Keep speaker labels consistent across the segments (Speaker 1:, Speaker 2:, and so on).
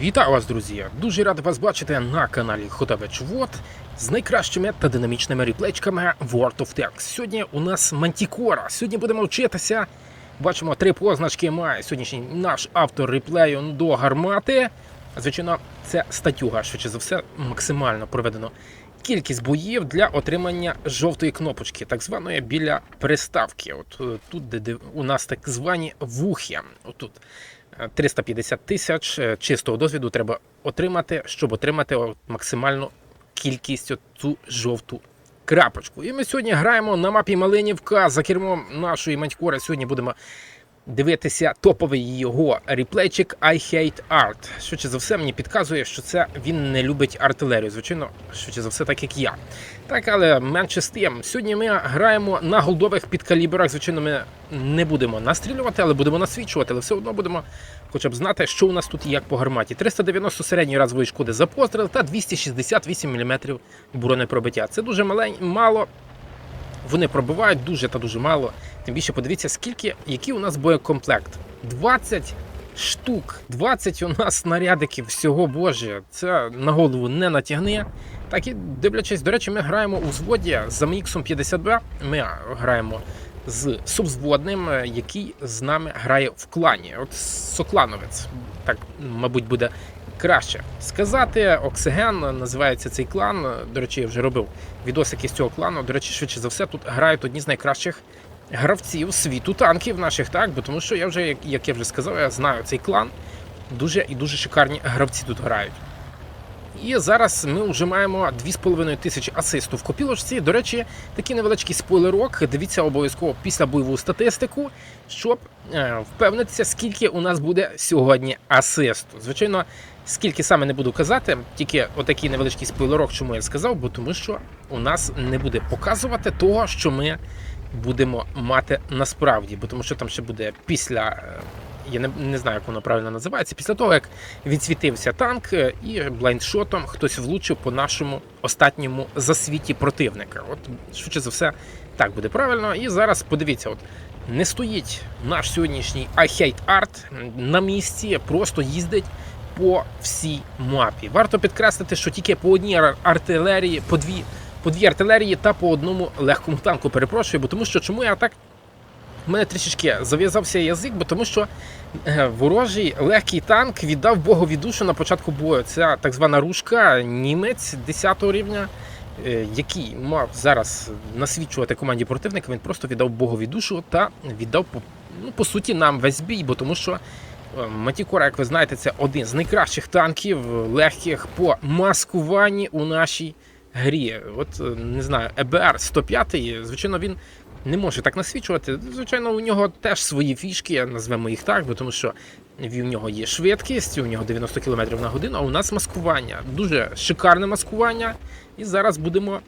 Speaker 1: Вітаю вас, друзі! Дуже радий вас бачити на каналі Хотавич Вот з найкращими та динамічними реплечками World of Tanks. Сьогодні у нас Мантікора. Сьогодні будемо вчитися. Бачимо три позначки має сьогоднішній наш автор реплею до гармати. Звичайно, це статюга, швидше за все, максимально проведено кількість боїв для отримання жовтої кнопочки, так званої біля приставки. От е, тут, де у нас так звані вухи. Отут. Е, 350 тисяч е, чистого досвіду треба отримати, щоб отримати максимальну кількість цю жовту крапочку. І ми сьогодні граємо на мапі Малинівка за кермом нашої манькори. Сьогодні будемо дивитися топовий його реплейчик I Hate Art. Швидше за все, мені підказує, що це він не любить артилерію. Звичайно, швидше за все, так як я. Так, але менше з тим. Сьогодні ми граємо на голдових підкаліберах. Звичайно, ми не будемо настрілювати, але будемо насвічувати, але все одно будемо хоча б знати, що у нас тут і як по гарматі. 390 середньої разової шкоди за постріл та 268 мм бронепробиття. Це дуже мало. Вони пробивають дуже та дуже мало. Тим більше подивіться, скільки, який у нас боєкомплект. 20 штук, 20 у нас снарядиків всього боже. Це на голову не натягне. Так і дивлячись, до речі, ми граємо у зводі з AMX 50B. Ми граємо з субзводним, е, який з нами грає в клані. От Соклановець. Так, мабуть, буде краще сказати. Оксиген називається цей клан. До речі, я вже робив відосики з цього клану. До речі, швидше за все, тут грають одні з найкращих гравців світу танків наших, так? Бо тому що я вже, як, як я вже сказав, я знаю цей клан. Дуже і дуже шикарні гравці тут грають. І зараз ми вже маємо 2,5 тисячі асисту в копілочці. До речі, такий невеличкий спойлерок. Дивіться обов'язково після бойову статистику, щоб е, впевнитися, скільки у нас буде сьогодні асисту. Звичайно, скільки саме не буду казати, тільки отакий невеличкий спойлерок, чому я сказав, бо тому що у нас не буде показувати того, що ми будемо мати насправді, бо тому що там ще буде після. Я не, не знаю, як воно правильно називається. Після того, як відсвітився танк е, і блайндшотом хтось влучив по нашому останньому засвіті противника. От швидше за все, так буде правильно. І зараз подивіться, от не стоїть наш сьогоднішній Hate Art на місці, просто їздить по всій мапі. Варто підкреслити, що тільки по одній ар- артилерії, по дві, по дві артилерії та по одному легкому танку. Перепрошую, бо тому що чому я так. У мене трішечки зав'язався язик, бо тому що е, ворожий легкий танк віддав Богові душу на початку бою. Це так звана рушка, німець 10 рівня, е, який мав зараз насвідчувати команді противника. Він просто віддав Богові душу та віддав ну, по суті нам весь бій, бо тому що. е, Матікора, як ви знаєте, це один з найкращих танків легких по маскуванні у нашій грі. От е, не знаю, ЕБР 105, звичайно, він не може так насвічувати. Звичайно, у нього теж свої фішки, назвемо їх так, бо тому що в нього є швидкість, у нього 90 км на годину, а у нас маскування. Дуже шикарне маскування. І зараз будемо.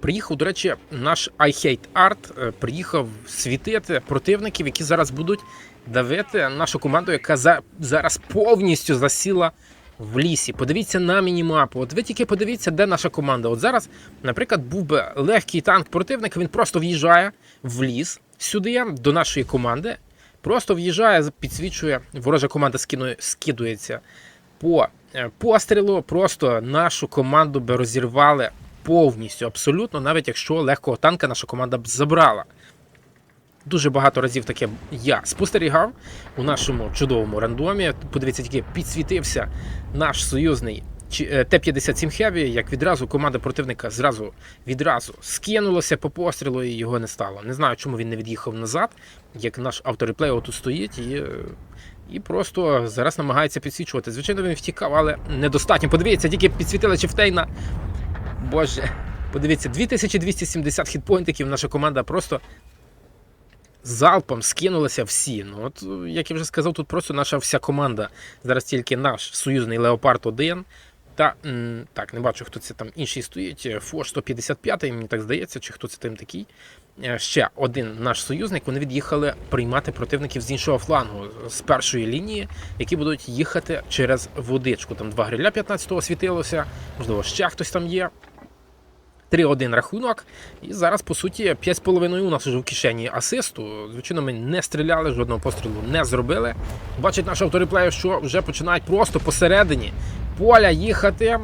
Speaker 1: Приїхав, до речі, наш I Hate Art е, приїхав світити противників, які зараз будуть давити нашу команду, яка за, зараз повністю засіла в лісі. Подивіться на мінімапу. От ви тільки подивіться, де наша команда. От зараз, наприклад, був би легкий танк противника, він просто в'їжджає в ліс сюди, до нашої команди. Просто в'їжджає, підсвічує, ворожа команда скидується по е, пострілу. Просто нашу команду би розірвали повністю, абсолютно, навіть якщо легкого танка наша команда б забрала. Дуже багато разів таке я спостерігав у нашому чудовому рандомі. Подивіться, тільки підсвітився наш союзний е, Т-57 Heavy, як відразу команда противника зразу відразу скинулася по пострілу і його не стало. Не знаю, чому він не від'їхав назад, як наш автореплей отут стоїть і, і просто зараз намагається підсвічувати. Звичайно, він втікав, але недостатньо. Подивіться, тільки підсвітили Чифтейна. Боже, подивіться, 2270 хітпоінтиків наша команда просто залпом скинулися всі. Ну от, як я вже сказав, тут просто наша вся команда. Зараз тільки наш союзний Леопард 1. Та так, не бачу, хто це там інший стоїть. Фош 155, мені так здається, чи хто це там такий. Е, Ще один наш союзник. Вони від'їхали приймати противників з іншого флангу, з першої лінії, які будуть їхати через водичку. Там два гриля 15-го світилося, можливо, ще хтось там є. 3-1 рахунок. І зараз, по суті, 5,5 у нас вже в кишені асисту. Звичайно, ми не стріляли, жодного пострілу не зробили. Бачить наш автореплеєр, що вже починають просто посередині поля їхати.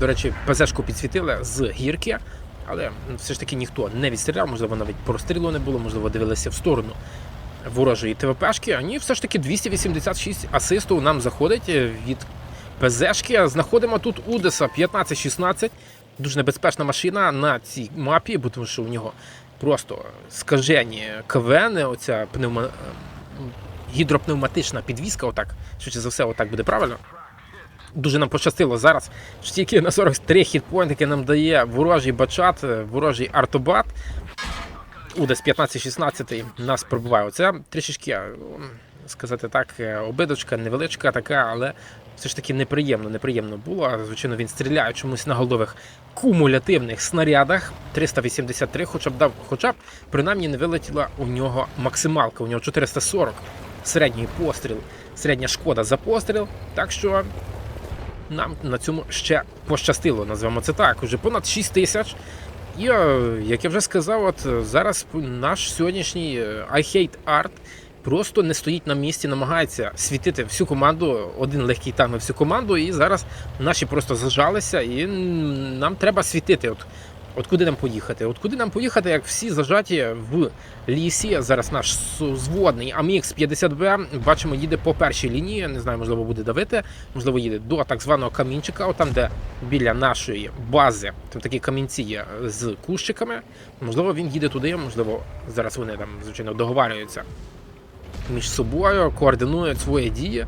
Speaker 1: До речі, ПЗшку підсвітили з гірки, але все ж таки ніхто не відстріляв, можливо, навіть прострілу не було, можливо, дивилися в сторону ворожої ТВПшки. А ні, все ж таки 286 асисту нам заходить від ПЗшки. Знаходимо тут Удеса 15-16. Дуже небезпечна машина на цій мапі, бо тому що у нього просто скажені КВН, оця пневма... гідропневматична підвізка, отак, швидше за все, отак буде правильно. Дуже нам пощастило зараз. що Тільки на 43 хітпойнт, яке нам дає ворожий бачат, ворожий артобат. Удес 15-16 нас пробиває. Оце трішечки, сказати так, е, обидочка невеличка така, але все ж таки неприємно, неприємно було. Звичайно, він стріляє чомусь на голдових кумулятивних снарядах. 383, хоча б дав, хоча б принаймні не вилетіла у нього максималка. У нього 440 середній постріл, середня шкода за постріл. Так що нам на цьому ще пощастило, назвемо це так. Уже понад 6 тисяч. І, е, як я вже сказав, от зараз наш сьогоднішній е, I Hate Art просто не стоїть на місці, намагається світити всю команду, один легкий танк всю команду, і зараз наші просто зажалися, і нам треба світити. От, от куди нам поїхати? От куди нам поїхати, як всі зажаті в лісі. Зараз наш зводний Амікс 50Б, бачимо, їде по першій лінії. Не знаю, можливо, буде давити, можливо, їде до так званого камінчика, от там, де біля нашої бази, там такі камінці є з кущиками. Можливо, він їде туди, можливо, зараз вони там, звичайно, договарюються між собою, координують свої дії. е,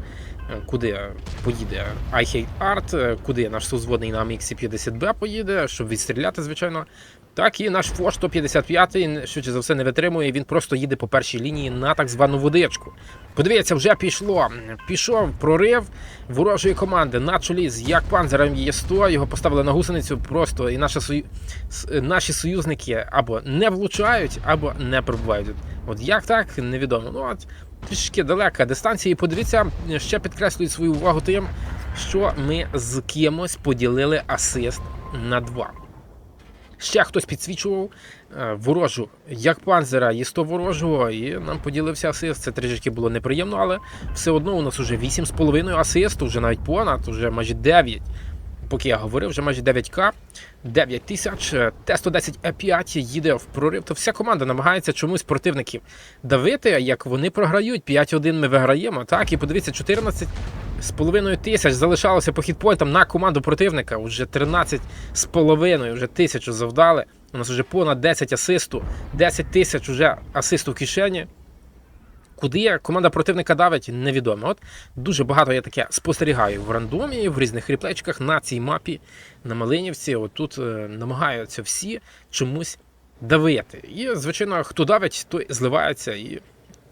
Speaker 1: Куди поїде I Hate Art, е, куди наш сузводний на Amix 50B поїде, щоб відстріляти, звичайно. Так і наш Фош 155 швидше за все не витримує. Він просто їде по першій лінії на так звану водичку. Подивіться, вже пішло. Пішов прорив ворожої команди на чолі з як панзером є 100 Його поставили на гусеницю просто, і наші, сою... наші союзники або не влучають, або не пробувають. От як так, невідомо. Ну от трішки далека дистанція. І подивіться, ще підкреслюють свою увагу тим, що ми з кимось поділили асист на два. Ще хтось підсвічував е, ворожу, як панзера, 100 ворожого, і нам поділився асист. Це трішки було неприємно, але все одно у нас вже 8,5 асисту, вже навіть понад, вже майже 9. Поки я говорив, вже майже 9К, 9 тисяч, е, Т-110 Е5 їде в прорив, то вся команда намагається чомусь противників давити, як вони програють. 5-1 ми виграємо. Так, і подивіться, 14 з половиною тисяч залишалося по хітпойнтам на команду противника. Уже 13 з половиною, вже тисячу завдали. У нас вже понад 10 асисту, 10 тисяч вже асисту в кишені. Куди команда противника давить, невідомо. От дуже багато я таке спостерігаю в рандомі, в різних реплейчиках на цій мапі, на Малинівці. От тут е, намагаються всі чомусь давити. І, звичайно, хто давить, той зливається. І,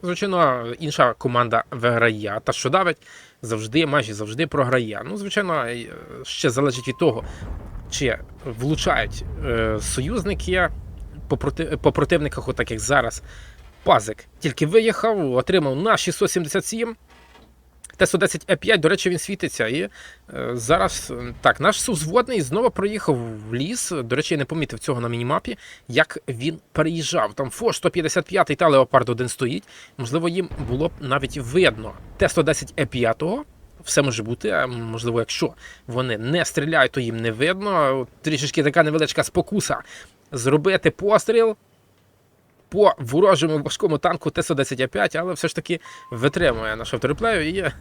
Speaker 1: звичайно, інша команда виграє. Та, що давить, завжди, майже завжди програє. Ну, звичайно, е, ще залежить від того, чи влучають е, союзники по, проти, по противниках, отак як зараз. Пазик тільки виїхав, отримав на 677. Т-110 Е5, до речі, він світиться. І е, зараз е, так, наш сузводний знову проїхав в ліс. До речі, я не помітив цього на мінімапі, як він переїжджав. Там Фош 155 та Леопард 1 стоїть. Можливо, їм було б навіть видно. Т-110 Е5. Все може бути, а можливо, якщо вони не стріляють, то їм не видно. Трішечки така невеличка спокуса зробити постріл по ворожому важкому танку Т-110А5, але все ж таки витримує наш автореплею і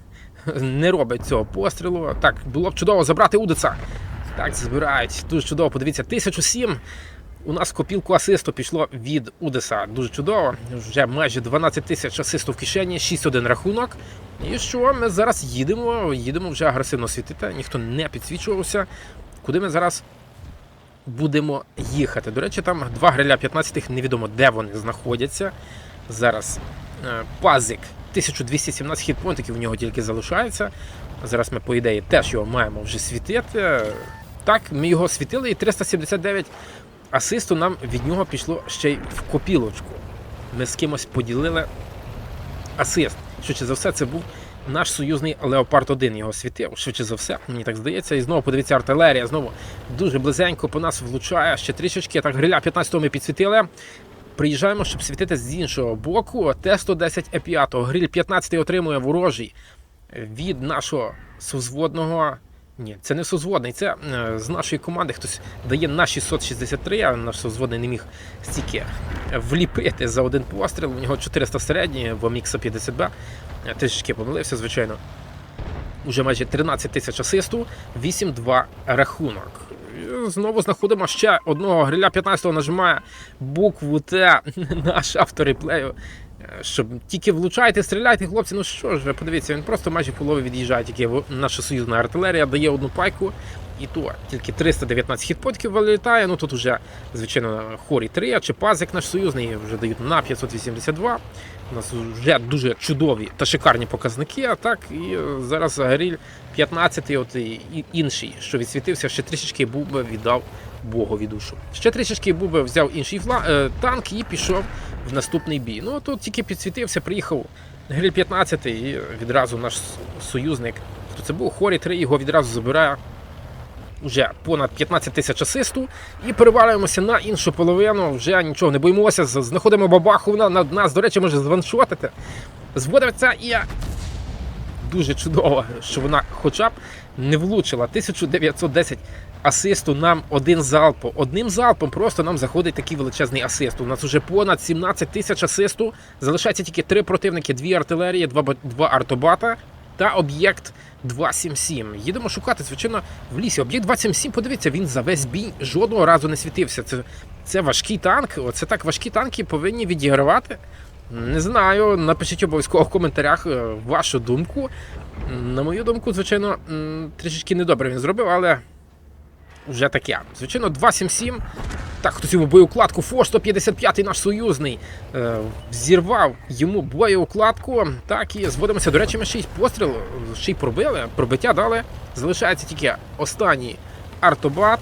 Speaker 1: не робить цього пострілу. Так, було б чудово забрати Удица. Так, збирають. Дуже чудово. Подивіться, 1007. У нас копілку асисту пішло від Удеса. Дуже чудово. Вже майже 12 тисяч асисту в кишені, 6-1 рахунок. І що ми зараз їдемо? Їдемо вже агресивно світити. Ніхто не підсвічувався. Куди ми зараз будемо їхати. До речі, там два гриля 15-х, невідомо де вони знаходяться. Зараз е, пазик 1217 хітпонтиків у нього тільки залишається. Зараз ми, по ідеї, теж його маємо вже світити. Так, ми його світили, і 379 асисту нам від нього пішло ще й в копілочку. Ми з кимось поділили асист. Швидше за все, це був наш союзний Леопард 1 його світив, швидше за все, мені так здається. І знову подивіться, артилерія знову дуже близенько по нас влучає ще трішечки. Так, гриля 15-го ми підсвітили. Приїжджаємо, щоб світити з іншого боку. Т-110 Е5. Гриль 15 отримує ворожий від нашого сузводного. Ні, це не сузводний, це е, з нашої команди хтось дає на 663, а наш сузводний не міг стільки вліпити за один постріл. У нього 400 середній, в Омікса 50Б. Е, Трішечки помилився, звичайно. Уже майже 13 тисяч асисту, 8-2 рахунок. Знову знаходимо ще одного гриля 15-го нажимає букву Т наш автор реплею. Щоб тільки влучайте, стріляйте, хлопці. Ну що ж, подивіться, він просто майже полови від'їжджає. Тільки наша союзна артилерія дає одну пайку, і то тільки 319 хітпотів вилітає. Ну тут вже, звичайно, хорі 3, чи пазик наш союзний вже дають на 582. У нас вже дуже чудові та шикарні показники. А так і е, зараз Гриль 15 от і інший, що відсвітився, ще трішечки був би віддав Богові душу. Ще трішечки був би взяв інший фла, е, танк і пішов в наступний бій. Ну тут тільки підсвітився, приїхав Гриль 15 і відразу наш союзник. Хто це був? Хорі 3 його відразу забирає. Уже понад 15 тисяч асисту і перевалюємося на іншу половину. Вже нічого не боїмося. Знаходимо бабаху вона над нас, до речі, може званшотити. Зводиться і дуже чудово, що вона хоча б не влучила. 1910 асисту нам один залп. Одним залпом просто нам заходить такий величезний асист. У нас вже понад 17 тисяч асисту. Залишається тільки три противники: дві артилерії, два, два артобата та об'єкт 277. Їдемо шукати, звичайно, в лісі. Об'єкт 277, подивіться, він за весь бій жодного разу не світився. Це, це важкий танк. Оце так важкі танки повинні відігравати. Не знаю, напишіть обов'язково в коментарях е, вашу думку. На мою думку, звичайно, трішечки недобре він зробив, але вже таке. Звичайно, 277. Так, хтось йому боєукладку. Фо 155 наш союзний е, зірвав йому боєукладку. Так і зводимося. До речі, ми ще й постріл, ще й пробили, пробиття дали. Залишається тільки останній артобат.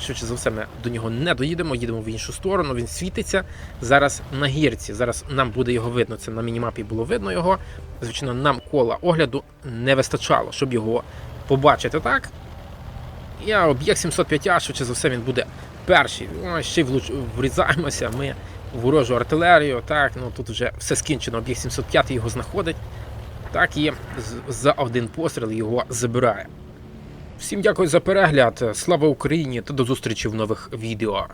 Speaker 1: Швидше за все, ми до нього не доїдемо, їдемо в іншу сторону. Він світиться зараз на гірці. Зараз нам буде його видно. Це на мінімапі було видно його. Звичайно, нам кола огляду не вистачало, щоб його побачити так. І об'єкт 705 швидше за все він буде перший. Ну, ще й врізаємося ми в ворожу артилерію. Так, ну тут вже все скінчено. Об'єкт 705 його знаходить. Так і за один постріл його забирає. Всім дякую за перегляд. Слава Україні та до зустрічі в нових відео.